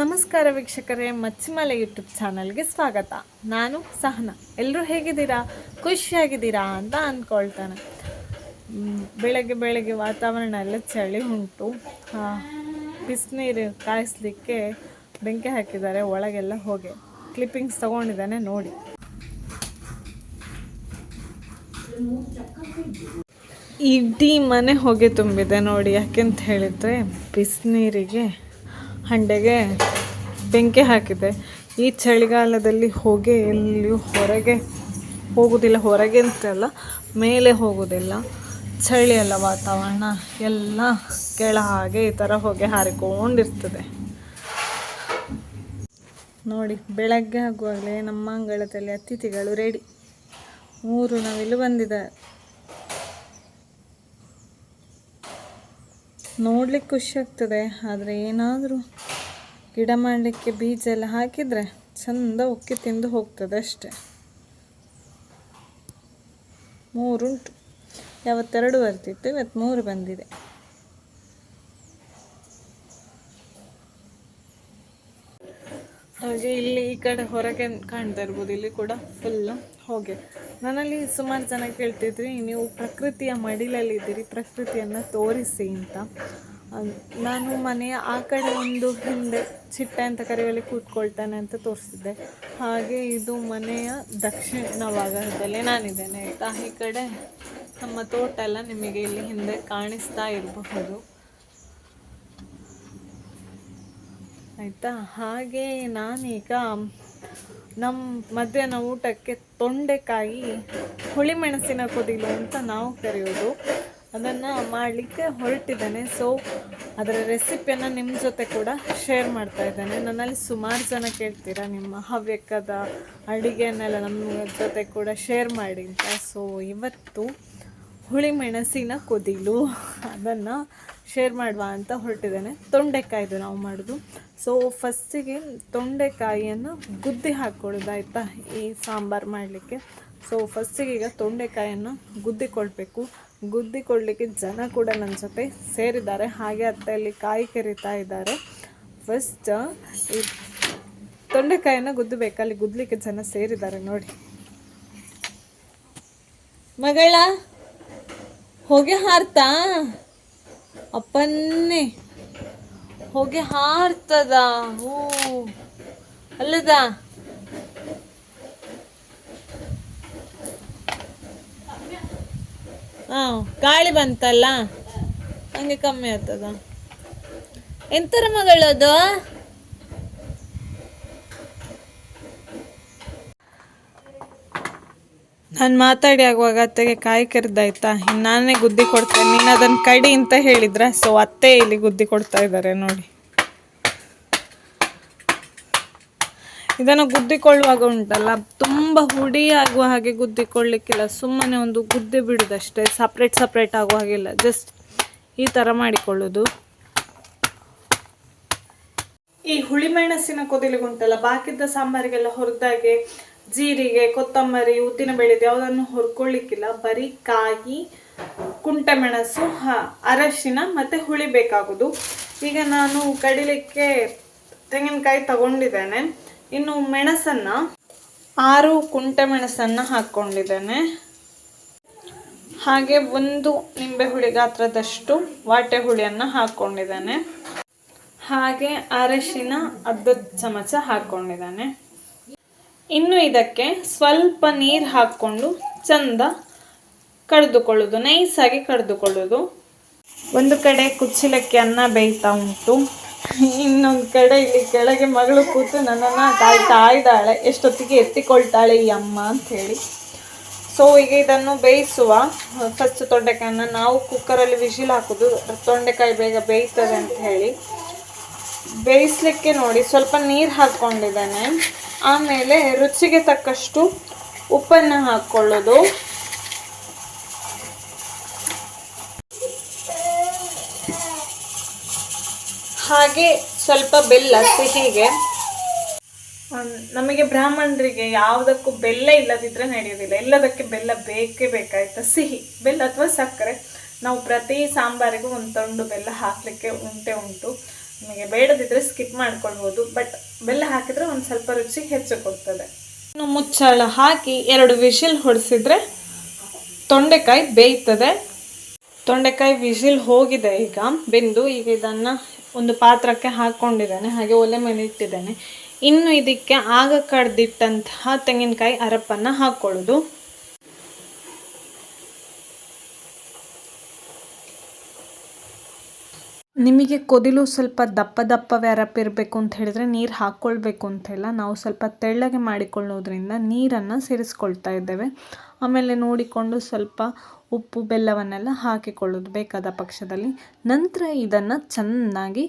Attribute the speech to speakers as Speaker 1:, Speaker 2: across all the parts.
Speaker 1: ನಮಸ್ಕಾರ ವೀಕ್ಷಕರೇ, ಮಚ್ಚಿಮಲೆ ಯೂಟ್ಯೂಬ್ ಚಾನಲ್ಗೆ ಸ್ವಾಗತ. ನಾನು ಸಹನ. ಎಲ್ಲರೂ ಹೇಗಿದ್ದೀರಾ? ಖುಷಿಯಾಗಿದ್ದೀರಾ ಅಂತ ಅಂದ್ಕೊಳ್ತಾನೆ ಬೆಳಗ್ಗೆ ಬೆಳಗ್ಗೆ ವಾತಾವರಣ ಎಲ್ಲ ಚಳಿ ಉಂಟು. ಬಿಸಿನೀರು ಕಾಯಿಸ್ಲಿಕ್ಕೆ ಬೆಂಕಿ ಹಾಕಿದ್ದಾರೆ, ಒಳಗೆಲ್ಲ ಹೋಗಿ. ಕ್ಲಿಪ್ಪಿಂಗ್ಸ್ ತೊಗೊಂಡಿದ್ದಾನೆ, ನೋಡಿ. ಇಡೀ ಮನೆ ಹೊಗೆ ತುಂಬಿದೆ ನೋಡಿ, ಯಾಕೆಂತ ಹೇಳಿದರೆ ಬಿಸಿನೀರಿಗೆ ಹಂಡೆಗೆ ಬೆಂಕಿ ಹಾಕಿದೆ. ಈ ಚಳಿಗಾಲದಲ್ಲಿ ಹೊಗೆ ಎಲ್ಲಿಯೂ ಹೊರಗೆ ಹೋಗೋದಿಲ್ಲ ಹೊರಗೆ ಅಂತಲ್ಲ ಮೇಲೆ ಹೋಗೋದಿಲ್ಲ ಚಳಿ ಅಲ್ಲ ವಾತಾವರಣ. ಎಲ್ಲ ಕೆಳ ಹಾಗೆ ಈ ಥರ ಹೊಗೆ ಹಾರಿಕೊಂಡಿರ್ತದೆ. ನೋಡಿ, ಬೆಳಗ್ಗೆ ಆಗುವಾಗಲೇ ನಮ್ಮ ಅಂಗಳದಲ್ಲಿ ಅತಿಥಿಗಳು ರೆಡಿ ಮೂರು ನವಿಲು ಬಂದಿದ್ದಾರೆ. ನೋಡ್ಲಿಕ್ಕೆ ಖುಷಿ ಆಗ್ತದೆ, ಆದರೆ ಏನಾದರೂ ಗಿಡ ಮಾಡಲಿಕ್ಕೆ ಬೀಜ ಎಲ್ಲ ಹಾಕಿದರೆ ಚಂದ ಉಕ್ಕಿ ತಿಂದು ಹೋಗ್ತದೆ ಅಷ್ಟೆ. ಮೂರುಂಟು. ಯಾವತ್ತೆರಡು ಬರ್ತಿತ್ತು, ಇವತ್ತು ಮೂರು ಬಂದಿದೆ. ಹಾಗೆ ಇಲ್ಲಿ ಈ ಕಡೆ ಹೊರಗೆ ಕಾಣ್ತಾ ಇರ್ಬೋದು, ಇಲ್ಲಿ ಕೂಡ ಫುಲ್ಲು ಹೋಗೆ. ನನ್ನಲ್ಲಿ ಸುಮಾರು ಜನ ಕೇಳ್ತಿದ್ರಿ, ನೀವು ಪ್ರಕೃತಿಯ ಮಡಿಲಲ್ಲಿ ಇದ್ದೀರಿ, ಪ್ರಕೃತಿಯನ್ನು ತೋರಿಸಿ ಅಂತ. ನಾನು ಮನೆಯ ಆ ಕಡೆ ಒಂದು ಹಿಂದೆ ಚಿಟ್ಟೆ ಅಂತ ಕರೆಯುವಲ್ಲಿ ಕೂತ್ಕೊಳ್ತಾನೆ ಅಂತ ತೋರಿಸಿದ್ದೆ. ಹಾಗೆ ಇದು ಮನೆಯ ದಕ್ಷಿಣ ಭಾಗದಲ್ಲಿ ನಾನಿದ್ದೇನೆ, ಆಯಿತಾ? ಈ ಕಡೆ ನಮ್ಮ ತೋಟ ಎಲ್ಲ ನಿಮಗೆ ಇಲ್ಲಿ ಹಿಂದೆ ಕಾಣಿಸ್ತಾ ಇರಬಹುದು. ಆಯಿತಾ? ಹಾಗೆ ನಾನೀಗ ನಮ್ಮ ಮಧ್ಯಾಹ್ನ ಊಟಕ್ಕೆ ತೊಂಡೆಕಾಯಿ, ಹುಳಿಮೆಣಸಿನ ಕುದಿಲು ಅಂತ ನಾವು ಕರೆಯೋದು. ಅದನ್ನು ಮಾಡಲಿಕ್ಕೆ ಹೊರಟಿದ್ದೇನೆ. ಸೊ ಅದರ ರೆಸಿಪಿಯನ್ನು ನಿಮ್ಮ ಜೊತೆ ಕೂಡ ಶೇರ್ ಮಾಡ್ತಾ ಇದ್ದೇನೆ. ನನ್ನಲ್ಲಿ ಸುಮಾರು ಜನ ಕೇಳ್ತೀರಾ? ನಿಮ್ಮ ಹವ್ಯಕದ ಅಡುಗೆಯನ್ನೆಲ್ಲ ನಮ್ಮ ಜೊತೆ ಕೂಡ ಶೇರ್ ಮಾಡಿ ಅಂತ. ಸೊ ಇವತ್ತು ಹುಳಿ ಮೆಣಸಿನ ಕುದಿಲು. ಅದನ್ನು ಶೇರ್ ಮಾಡುವ ಅಂತ ಹೊರಟಿದ್ದೇನೆ. ತೊಂಡೆಕಾಯ್ದು ನಾವು ಮಾಡೋದು. ಸೊ ಫಸ್ಟಿಗೆ ತೊಂಡೆಕಾಯಿಯನ್ನು ಗುದ್ದಿ ಹಾಕ್ಕೊಳ್ಳೋದು ಆಯಿತಾ ಈ ಸಾಂಬಾರು ಮಾಡಲಿಕ್ಕೆ. ಸೊ ಫಸ್ಟಿಗೆ ಈಗ ತೊಂಡೆಕಾಯಿಯನ್ನು ಗುದ್ದಿ ಕೊಡಬೇಕು ಗುದ್ದಿ ಕೊಡಲಿಕ್ಕೆ ಜನ ಕೂಡ ನನ್ನ ಜೊತೆ ಸೇರಿದ್ದಾರೆ. ಹಾಗೆ ಅತ್ತೆಯಲ್ಲಿ ಕಾಯಿ ಕೆರಿತಾ ಇದ್ದಾರೆ. ಫಸ್ಟ್ ಈ ತೊಂಡೆಕಾಯಿಯನ್ನು ಗುದ್ದಬೇಕು. ಅಲ್ಲಿ ಗುದ್ದಲಿಕ್ಕೆ ಜನ ಸೇರಿದ್ದಾರೆ ನೋಡಿ. ಮಗಳ? ಹೊಗೆ ಹಾರ್ತಾ? ಅಪ್ಪನ್ನೇ. ಹೊಗೆ ಹಾರ್ತದ? ಹೂ. ಅಲ್ಲದ? ಹಾ, ಗಾಳಿ ಬಂತಲ್ಲ? ಹಂಗೆ ಕಮ್ಮಿ ಆಗ್ತದ. ಎಂತರ ಮಗಳದು? ನಾನು ಮಾತಾಡಿ ಆಗುವಾಗ ಅತ್ತೆಗೆ ಕಾಯಿ ಕರೆದಾಯ್ತಾ? ನಾನೇ ಗುದ್ದಿ ಕೊಡ್ತೇನೆ. ನೀನು ಅದನ್ನು ಕಡಿ ಅಂತ ಹೇಳಿದ್ರ? ಸೊ ಅತ್ತೆ ಇಲ್ಲಿ ಗುದ್ದಿ ಕೊಡ್ತಾ ಇದ್ದಾರೆ ನೋಡಿ. ಇದನ್ನು ಗುದ್ದಿಕೊಳ್ಳುವಾಗ ಉಂಟಲ್ಲ, ತುಂಬ ಹುಡಿ ಆಗುವ ಹಾಗೆ ಗುದ್ದಿಕೊಳ್ಳಿಕ್ಕಿಲ್ಲ ಸುಮ್ಮನೆ ಒಂದು ಗುದ್ದಿ ಬಿಡುದಷ್ಟೇ ಸಪ್ರೇಟ್ ಸಪ್ರೇಟ್ ಆಗುವ ಹಾಗಿಲ್ಲ. ಜಸ್ಟ್ ಈ ಥರ ಮಾಡಿಕೊಳ್ಳೋದು. ಈ ಹುಳಿ ಮೆಣಸಿನ ಕೊದಿಲಿಗುಂಟಲ್ಲ ಬಾಕಿದ್ದ ಸಾಂಬಾರಿಗೆಲ್ಲ ಹುರಿದಾಗೆ ಜೀರಿಗೆ, ಕೊತ್ತಂಬರಿ, ಉದ್ದಿನ ಬೇಳೆ ಯಾವುದನ್ನು ಹುರ್ಕೊಳ್ಳಿಕ್ಕಿಲ್ಲ. ಬರೀ ಕಾಯಿ ಕುಂಟೆ ಮೆಣಸು ಅರಶಿನ ಮತ್ತೆ ಹುಳಿ ಬೇಕಾಗೋದು ಈಗ ನಾನು ಕಡಿಲಿಕ್ಕೆ ತೆಂಗಿನಕಾಯಿ ತಗೊಂಡಿದ್ದೇನೆ. ಇನ್ನು ಮೆಣಸನ್ನ, ಆರು ಕುಂಟೆ ಮೆಣಸನ್ನ ಹಾಕ್ಕೊಂಡಿದ್ದೇನೆ. ಹಾಗೆ ಒಂದು ನಿಂಬೆ ಹುಳಿ ಗಾತ್ರದಷ್ಟು ವಾಟೆ ಹುಳಿಯನ್ನು ಹಾಕ್ಕೊಂಡಿದ್ದೇನೆ. ಹಾಗೆ ಅರಶಿನ ಅರ್ಧ ಚಮಚ ಹಾಕ್ಕೊಂಡಿದ್ದಾನೆ. ಇನ್ನು ಇದಕ್ಕೆ ಸ್ವಲ್ಪ ನೀರು ಹಾಕ್ಕೊಂಡು ಚಂದ ಕಡಿದುಕೊಳ್ಳೋದು, ನೈಸಾಗಿ ಕಡಿದುಕೊಳ್ಳೋದು. ಒಂದು ಕಡೆ ಕುಚ್ಚಲಕ್ಕಿ ಅನ್ನ ಬೇಯ್ತಾ ಉಂಟು. ಇನ್ನೊಂದು ಕಡೆ ಇಲ್ಲಿ ಕೆಳಗೆ ಮಗಳು ಕೂತು ನನ್ನನ್ನು ಕಾಯ್ತಾ ಇದ್ದಾಳೆ. ಎಷ್ಟೊತ್ತಿಗೆ ಎತ್ತಿಕೊಳ್ತಾಳೆ ಈ ಅಮ್ಮ ಅಂತ ಹೇಳಿ ಸೊ ಈಗ ಇದನ್ನು ಬೇಯಿಸುವ ಫಸ್ಟ್ ತೊಂಡೆಕಾಯನ್ನು ನಾವು ಕುಕ್ಕರಲ್ಲಿ ವಿಶಿಲ್ ಹಾಕೋದು ತೊಂಡೆಕಾಯಿ ಬೇಗ ಬೇಯ್ತದೆ ಅಂತ ಹೇಳಿ ಬೇಯಿಸ್ಲಿಕ್ಕೆ ನೋಡಿ, ಸ್ವಲ್ಪ ನೀರು ಹಾಕ್ಕೊಂಡಿದ್ದೇನೆ. ಆಮೇಲೆ ರುಚಿಗೆ ತಕ್ಕಷ್ಟು ಉಪ್ಪನ್ನು ಹಾಕ್ಕೊಳ್ಳೋದು. ಹಾಗೆ ಸ್ವಲ್ಪ ಬೆಲ್ಲ, ಸಿಹಿಗೆ. ನಮಗೆ ಬ್ರಾಹ್ಮಣರಿಗೆ ಯಾವುದಕ್ಕೂ ಬೆಲ್ಲ ಇಲ್ಲದಿದ್ರೆ ನಡೆಯೋದಿಲ್ಲ ಎಲ್ಲದಕ್ಕೆ ಬೆಲ್ಲ ಬೇಕೇ ಬೇಕಾಯ್ತು. ಸಿಹಿ, ಬೆಲ್ಲ ಅಥವಾ ಸಕ್ಕರೆ. ನಾವು ಪ್ರತಿ ಸಾಂಬಾರಿಗೂ ಒಂದು ತಂಡು ಬೆಲ್ಲ ಹಾಕಲಿಕ್ಕೆ ಉಂಟೆ ಉಂಟು. ನಿಮಗೆ ಬೇಡದಿದ್ದರೆ ಸ್ಕಿಪ್ ಮಾಡ್ಕೊಳ್ಬೋದು ಬಟ್ ಬೆಲ್ಲ ಹಾಕಿದ್ರೆ ಒಂದು ಸ್ವಲ್ಪ ರುಚಿ ಹೆಚ್ಚು ಕೊಡ್ತದೆ. ಇನ್ನು ಮುಚ್ಚಳ ಹಾಕಿ ಎರಡು ವಿಶಿಲ್ ಹೊಡೆಸಿದ್ರೆ ತೊಂಡೆಕಾಯಿ ಬೇಯ್ತದೆ. ತೊಂಡೆಕಾಯಿ ವಿಶಿಲ್ ಹೋಗಿದೆ ಈಗ, ಬೆಂದು ಈಗ ಇದನ್ನು ಒಂದು ಪಾತ್ರಕ್ಕೆ ಹಾಕ್ಕೊಂಡಿದ್ದೇನೆ ಹಾಗೆ ಒಲೆ ಮೇಲೆ ಇಟ್ಟಿದ್ದೇನೆ. ಇನ್ನು ಇದಕ್ಕೆ ಆಗ ಕಡ್ದಿಟ್ಟಂತಹ ತೆಂಗಿನಕಾಯಿ ಅರಪ್ಪನ್ನು ಹಾಕ್ಕೊಳ್ಳೋದು ನಿಮಗೆ ಕೊದಿಲು ಸ್ವಲ್ಪ ದಪ್ಪ ದಪ್ಪವೇ ಅರಪಿರಬೇಕು ಅಂತ ಹೇಳಿದ್ರೆ ನೀರು ಹಾಕ್ಕೊಳ್ಬೇಕು ಅಂತಿಲ್ಲ ನಾವು ಸ್ವಲ್ಪ ತೆಳ್ಳಗೆ ಮಾಡಿಕೊಳ್ಳೋದ್ರಿಂದ ನೀರನ್ನು ಸೇರಿಸ್ಕೊಳ್ತಾ ಇದ್ದೇವೆ. ಆಮೇಲೆ ನೋಡಿಕೊಂಡು ಸ್ವಲ್ಪ ಉಪ್ಪು, ಬೆಲ್ಲವನ್ನೆಲ್ಲ ಹಾಕಿಕೊಳ್ಳೋದು ಬೇಕಾದ ಪಕ್ಷದಲ್ಲಿ. ನಂತರ ಇದನ್ನು ಚೆನ್ನಾಗಿ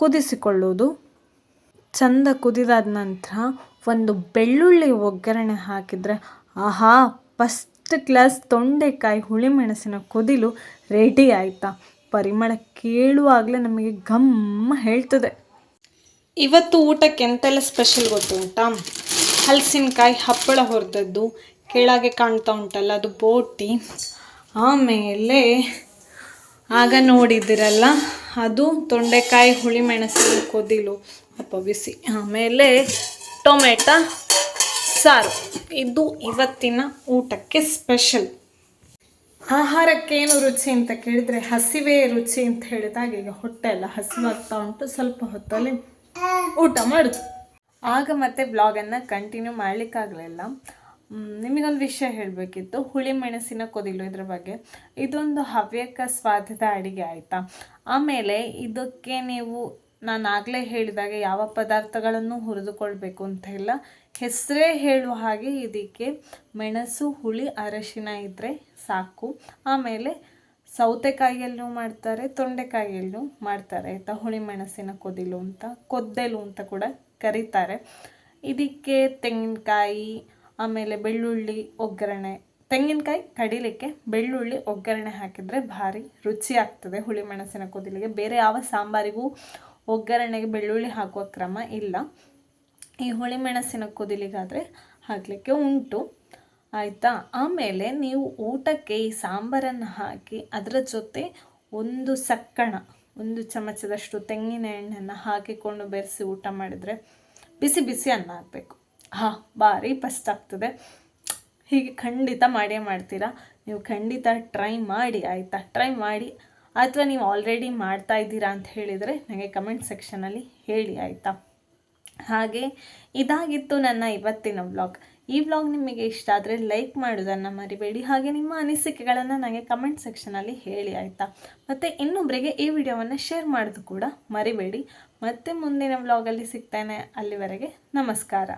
Speaker 1: ಕುದಿಸಿಕೊಳ್ಳೋದು. ಚಂದ ಕುದಿದಾದ ನಂತರ ಒಂದು ಬೆಳ್ಳುಳ್ಳಿ ಒಗ್ಗರಣೆ ಹಾಕಿದರೆ ಆಹಾ ಫಸ್ಟ್ ಕ್ಲಾಸ್ ತೊಂಡೆಕಾಯಿ ಹುಳಿಮೆಣಸಿನ ಕುದಿಲು ರೆಡಿ ಆಯಿತಾ. ಪರಿಮಳ ಕೇಳುವಾಗಲೇ ನಮಗೆ ಘಮ್ಮ ಹೇಳ್ತದೆ. ಇವತ್ತು ಊಟಕ್ಕೆ ಎಂತೆಲ್ಲ ಸ್ಪೆಷಲ್ ಗೊತ್ತುಂಟಾ? ಹಲಸಿನಕಾಯಿ ಹಪ್ಪಳ ಹೊರದದ್ದು, ಕೆಳಗೆ ಕಾಣ್ತಾ ಉಂಟಲ್ಲ ಅದು ಬೋಟಿ. ಆಮೇಲೆ ಆಗ ನೋಡಿದಿರಲ್ಲ ಅದು ತೊಂಡೆಕಾಯಿ ಹುಳಿ ಮೆಣಸಿನ ಕೊದಿಲು ಅಪ್ಪ ಬಿಸಿ ಆಮೇಲೆ ಟೊಮೆಟೊ, ಸಾರು. ಇದು ಇವತ್ತಿನ ಊಟಕ್ಕೆ ಸ್ಪೆಷಲ್ ಆಹಾರಕ್ಕೇನು ರುಚಿ ಅಂತ ಕೇಳಿದ್ರೆ ಹಸಿವೆ ರುಚಿ ಅಂತ ಹೇಳಿದಾಗ ಈಗ ಹೊಟ್ಟೆ ಎಲ್ಲ ಹಸಿವಾಗ್ತಾ ಉಂಟು, ಸ್ವಲ್ಪ ಹೊತ್ತಲ್ಲಿ ಊಟ ಮಾಡುದು ಆಗ ಮತ್ತೆ ಬ್ಲಾಗನ್ನು ಕಂಟಿನ್ಯೂ ಮಾಡಲಿಕ್ಕಾಗಲಿಲ್ಲ. ನಿಮಗೊಂದು ವಿಷಯ ಹೇಳಬೇಕಿತ್ತು. ಹುಳಿ ಮೆಣಸಿನ ಕೊದಿಲು ಇದ್ರ ಬಗ್ಗೆ. ಇದೊಂದು ಹವ್ಯಕ ಸ್ವಾದದ ಅಡಿಗೆ ಆಯಿತಾ? ಆಮೇಲೆ ಇದಕ್ಕೆ ನೀವು ನಾನು ಆಗಲೇ ಹೇಳಿದಾಗ ಯಾವ ಪದಾರ್ಥಗಳನ್ನು ಹುರಿದುಕೊಳ್ಬೇಕು ಅಂತ ಇಲ್ಲ. ಹೆಸರೇ ಹೇಳುವ ಹಾಗೆ ಇದಕ್ಕೆ ಮೆಣಸು, ಹುಳಿ, ಅರಶಿನ ಇದ್ದರೆ ಸಾಕು. ಆಮೇಲೆ ಸೌತೆಕಾಯಿಯಲ್ಲೂ ಮಾಡ್ತಾರೆ, ತೊಂಡೆಕಾಯಿಯಲ್ಲೂ ಮಾಡ್ತಾರೆ. ಆಯಿತಾ ಹುಳಿ ಮೆಣಸಿನ ಕೊದಿಲು ಅಂತ, ಕೊದ್ದೆಲು ಅಂತ ಕೂಡ ಕರೀತಾರೆ. ಇದಕ್ಕೆ ತೆಂಗಿನಕಾಯಿ, ಆಮೇಲೆ ಬೆಳ್ಳುಳ್ಳಿ, ಒಗ್ಗರಣೆ. ತೆಂಗಿನಕಾಯಿ ಕಡಿಲಿಕ್ಕೆ ಬೆಳ್ಳುಳ್ಳಿ, ಒಗ್ಗರಣೆ ಹಾಕಿದರೆ ಭಾರಿ ರುಚಿ ಆಗ್ತದೆ ಹುಳಿ ಮೆಣಸಿನ ಕೊದಿಲಿಗೆ. ಬೇರೆ ಯಾವ ಸಾಂಬಾರಿಗೂ ಒಗ್ಗರಣೆಗೆ ಬೆಳ್ಳುಳ್ಳಿ ಹಾಕುವ ಕ್ರಮ ಇಲ್ಲ. ಈ ಹುಳಿ ಮೆಣಸಿನ ಕುದಿಲಿಗಾದರೆ ಹಾಕಲಿಕ್ಕೆ ಉಂಟು. ಆಯಿತಾ? ಆಮೇಲೆ ನೀವು ಊಟಕ್ಕೆ ಈ ಸಾಂಬಾರನ್ನು ಹಾಕಿ ಅದರ ಜೊತೆ ಒಂದು ಸಕ್ಕಣ, ಒಂದು ಚಮಚದಷ್ಟು ತೆಂಗಿನ ಎಣ್ಣೆಯನ್ನು ಹಾಕಿಕೊಂಡು ಬೆರೆಸಿ ಊಟ ಮಾಡಿದರೆ ಬಿಸಿ ಬಿಸಿ ಅನ್ನ ಹಾಕಬೇಕು ಹಾಂ, ಭಾರಿ ಫಸ್ಟ್ ಆಗ್ತದೆ. ಹೀಗೆ ಖಂಡಿತ ಮಾಡೇ ಮಾಡ್ತೀರಾ? ನೀವು ಖಂಡಿತ ಟ್ರೈ ಮಾಡಿ, ಆಯಿತಾ? ಟ್ರೈ ಮಾಡಿ. ಅಥವಾ ನೀವು ಆಲ್ರೆಡಿ ಮಾಡ್ತಾ ಇದ್ದೀರಾ ಅಂತ ಹೇಳಿದರೆ ನನಗೆ ಕಮೆಂಟ್ ಸೆಕ್ಷನಲ್ಲಿ ಹೇಳಿ, ಆಯಿತಾ? ಹಾಗೆ ಇದಾಗಿತ್ತು ನನ್ನ ಇವತ್ತಿನ ವ್ಲಾಗ್ ಈ ವ್ಲಾಗ್ ನಿಮಗೆ ಇಷ್ಟ ಆದರೆ ಲೈಕ್ ಮಾಡೋದನ್ನು ಮರಿಬೇಡಿ. ಹಾಗೆ ನಿಮ್ಮ ಅನಿಸಿಕೆಗಳನ್ನು ನನಗೆ ಕಮೆಂಟ್ ಸೆಕ್ಷನಲ್ಲಿ ಹೇಳಿ, ಆಯಿತಾ? ಮತ್ತು ಇನ್ನೊಬ್ಬರಿಗೆ ಈ ವಿಡಿಯೋವನ್ನು ಶೇರ್ ಮಾಡೋದು ಕೂಡ ಮರಿಬೇಡಿ. ಮತ್ತೆ ಮುಂದಿನ ವ್ಲಾಗಲ್ಲಿ ಸಿಗ್ತೇನೆ. ಅಲ್ಲಿವರೆಗೆ ನಮಸ್ಕಾರ.